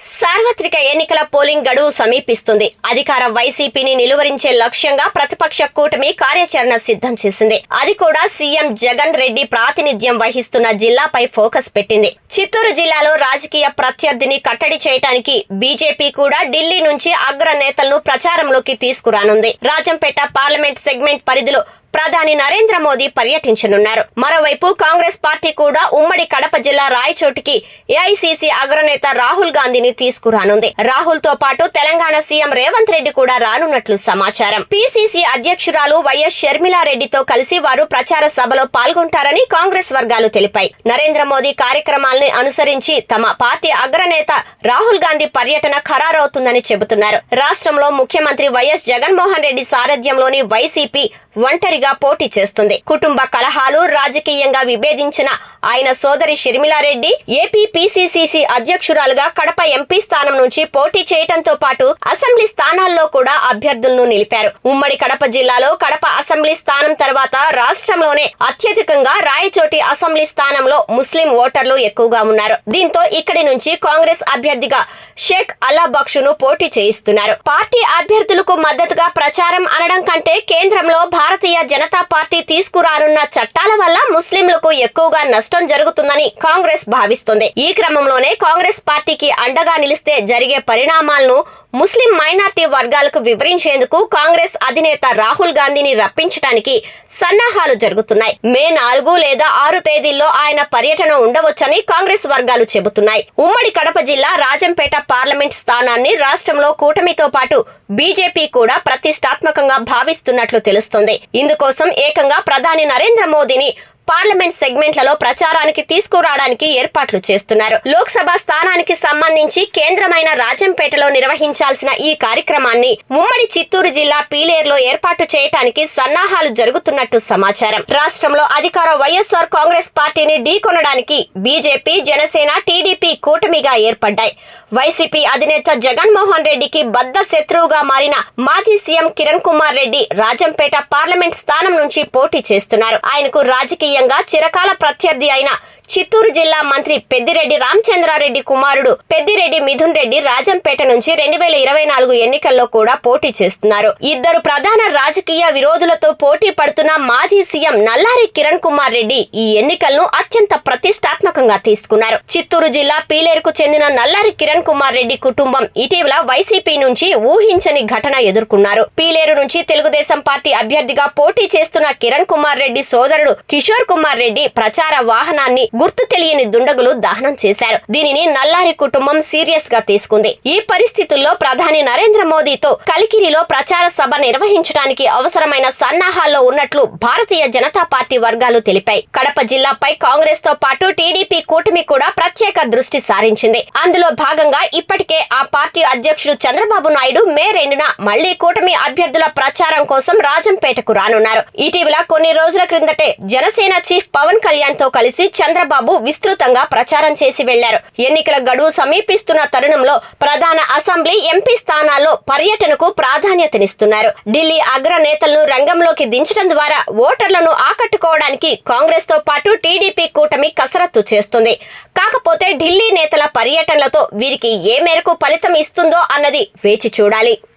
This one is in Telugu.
సార్వత్రిక ఎన్నికల పోలింగ్ గడువు సమీపిస్తుంది. అధికార వైసీపీని నిలువరించే లక్ష్యంగా ప్రతిపక్ష కూటమి కార్యాచరణ సిద్ధం చేసింది. అది కూడా సీఎం జగన్ రెడ్డి ప్రాతినిధ్యం వహిస్తున్న జిల్లాపై ఫోకస్ పెట్టింది. చిత్తూరు జిల్లాలో రాజకీయ ప్రత్యర్థిని కట్టడి చేయడానికి బీజేపీ కూడా ఢిల్లీ నుంచి అగ్ర నేతలను ప్రచారంలోకి తీసుకురానుంది. రాజంపేట పార్లమెంట్ సెగ్మెంట్ పరిధిలో ప్రధాని నరేంద్ర మోదీ పర్యటించనున్నారు. మరోవైపు కాంగ్రెస్ పార్టీ కూడా ఉమ్మడి కడప జిల్లా రాయచోటికి ఏఐసీసీ అగ్రనేత రాహుల్ గాంధీని తీసుకురానుంది. రాహుల్తో పాటు తెలంగాణ సీఎం రేవంత్ రెడ్డి కూడా రానున్నట్లు సమాచారం. పీసీసీ అధ్యక్షురాలు వైఎస్ షర్మిలారెడ్డితో కలిసి వారు ప్రచార సభలో పాల్గొంటారని కాంగ్రెస్ వర్గాలు తెలిపాయి. నరేంద్ర మోదీ కార్యక్రమాల్ని అనుసరించి తమ పార్టీ అగ్రనేత రాహుల్ గాంధీ పర్యటన ఖరారవుతుందని చెబుతున్నారు. రాష్ట్రంలో ముఖ్యమంత్రి వైఎస్ జగన్మోహన్ రెడ్డి సారథ్యంలోని వైసీపీ ఒంటరిగా పోటీ చేస్తుంది. కుటుంబ కలహాలు రాజకీయంగా విభేదించిన ఆయన సోదరి షర్మిలారెడ్డి ఏపీ పిసిసిసి అధ్యక్షురాలుగా కడప ఎంపీ స్థానం నుంచి పోటీ చేయటంతో పాటు అసెంబ్లీ స్థానాల్లో కూడా అభ్యర్థులను నిలిపారు. ఉమ్మడి కడప జిల్లాలో కడప అసెంబ్లీ స్థానం తర్వాత రాష్ట్రంలోనే అత్యధికంగా రాయచోటి అసెంబ్లీ స్థానంలో ముస్లిం ఓటర్లు ఎక్కువగా ఉన్నారు. దీంతో ఇక్కడి నుంచి కాంగ్రెస్ అభ్యర్థిగా షేక్ అల్లా బక్షును పోటీ చేయిస్తున్నారు. పార్టీ అభ్యర్థులకు మద్దతుగా ప్రచారం అనడం కంటే కేంద్రంలో భారతీయ జనతా పార్టీ తీసుకురానున్న చట్టాల వల్ల ముస్లింలకు ఎక్కువగా నష్టం జరుగుతుందని కాంగ్రెస్ భావిస్తుంది. ఈ క్రమంలోనే కాంగ్రెస్ పార్టీకి అండగా నిలిస్తే జరిగే పరిణామాలను ముస్లిం మైనార్టీ వర్గాలకు వివరించేందుకు కాంగ్రెస్ అధినేత రాహుల్ గాంధీని రప్పించడానికి సన్నాహాలు జరుగుతున్నాయి. మే నాలుగు లేదా ఆరు తేదీల్లో ఆయన పర్యటన ఉండవచ్చని కాంగ్రెస్ వర్గాలు చెబుతున్నాయి. ఉమ్మడి కడప జిల్లా రాజంపేట పార్లమెంట్ స్థానాన్ని రాష్ట్రంలో కూటమితో పాటు బీజేపీ కూడా ప్రతిష్టాత్మకంగా భావిస్తున్నట్లు తెలుస్తోంది. ఇందుకోసం ఏకంగా ప్రధాని నరేంద్ర మోదీని పార్లమెంట్ సెగ్మెంట్లలో ప్రచారానికి తీసుకురావడానికి ఏర్పాట్లు చేస్తున్నారు. లోక్సభ స్థానానికి సంబంధించి కేంద్రమైన రాజంపేటలో నిర్వహించాల్సిన ఈ కార్యక్రమాన్ని ఉమ్మడి చిత్తూరు జిల్లా పీలేరులో ఏర్పాటు చేయడానికి సన్నాహాలు జరుగుతున్నట్టు సమాచారం. రాష్ట్రంలో అధికార వైఎస్ఆర్ కాంగ్రెస్ పార్టీని ఢీకొనడానికి బీజేపీ జనసేన టీడీపీ కూటమిగా ఏర్పడ్డాయి. వైసీపీ అధినేత జగన్మోహన్ రెడ్డికి బద్ద శత్రువుగా మారిన మాజీ సీఎం కిరణ్ కుమార్ రెడ్డి రాజంపేట పార్లమెంట్ స్థానం నుంచి పోటీ చేస్తున్నారు. ఆయనకు రాజకీయ రాజకీయంగా చిరకాల ప్రత్యర్థి అయిన చిత్తూరు జిల్లా మంత్రి పెద్దిరెడ్డి రామచంద్రారెడ్డి కుమారుడు పెద్దిరెడ్డి మిథున్ రెడ్డి రాజంపేట నుంచి రెండు వేల ఇరవై నాలుగు ఎన్నికల్లో కూడా పోటీ చేస్తున్నారు. ఇద్దరు ప్రధాన రాజకీయ విరోధులతో పోటీ పడుతున్న మాజీ సీఎం నల్లారి కిరణ్ కుమార్ రెడ్డి ఈ ఎన్నికలను అత్యంత ప్రతిష్టాత్మకంగా తీసుకున్నారు. చిత్తూరు జిల్లా పీలేరుకు చెందిన నల్లారి కిరణ్ కుమార్ రెడ్డి కుటుంబం ఇటీవల వైసీపీ నుంచి ఊహించని ఘటన ఎదుర్కొన్నారు. పీలేరు నుంచి తెలుగుదేశం పార్టీ అభ్యర్థిగా పోటీ చేస్తున్న కిరణ్ కుమార్ రెడ్డి సోదరుడు కిషోర్ కుమార్ రెడ్డి ప్రచార వాహనాన్ని గుర్తు తెలియని దుండగులు దహనం చేశారు. దీనిని నల్లారి కుటుంబం సీరియస్గా తీసుకుంది. ఈ పరిస్థితుల్లో ప్రధాని నరేంద్ర మోదీతో కలికిరిలో ప్రచార సభ నిర్వహించడానికి అవసరమైన సన్నాహాల్లో ఉన్నట్లు భారతీయ జనతా పార్టీ వర్గాలు తెలిపాయి. కడప జిల్లాపై కాంగ్రెస్తో పాటు టీడీపీ కూటమి కూడా ప్రత్యేక దృష్టి సారించింది. అందులో భాగంగా ఇప్పటికే ఆ పార్టీ అధ్యక్షుడు చంద్రబాబు నాయుడు మే రెండున మళ్ళీ కూటమి అభ్యర్థుల ప్రచారం కోసం రాజంపేటకు రానున్నారు. ఇటీవల కొన్ని రోజుల క్రిందటే జనసేన చీఫ్ పవన్ కళ్యాణ్తో కలిసి చంద్ర చంద్రబాబు విస్తృతంగా ప్రచారం చేసి వెళ్ళారు. ఎన్నికల గడువు సమీపిస్తున్న తరుణంలో ప్రధాన అసెంబ్లీ ఎంపీ స్థానాల్లో పర్యటనకు ప్రాధాన్యతనిస్తున్నారు. ఢిల్లీ అగ్ర నేతలను రంగంలోకి దించడం ద్వారా ఓటర్లను ఆకట్టుకోవడానికి కాంగ్రెస్తో పాటు టీడీపీ కూటమి కసరత్తు చేస్తుంది. కాకపోతే ఢిల్లీ నేతల పర్యటనలతో వీరికి ఏ మేరకు ఫలితం ఇస్తుందో అన్నది వేచి చూడాలి.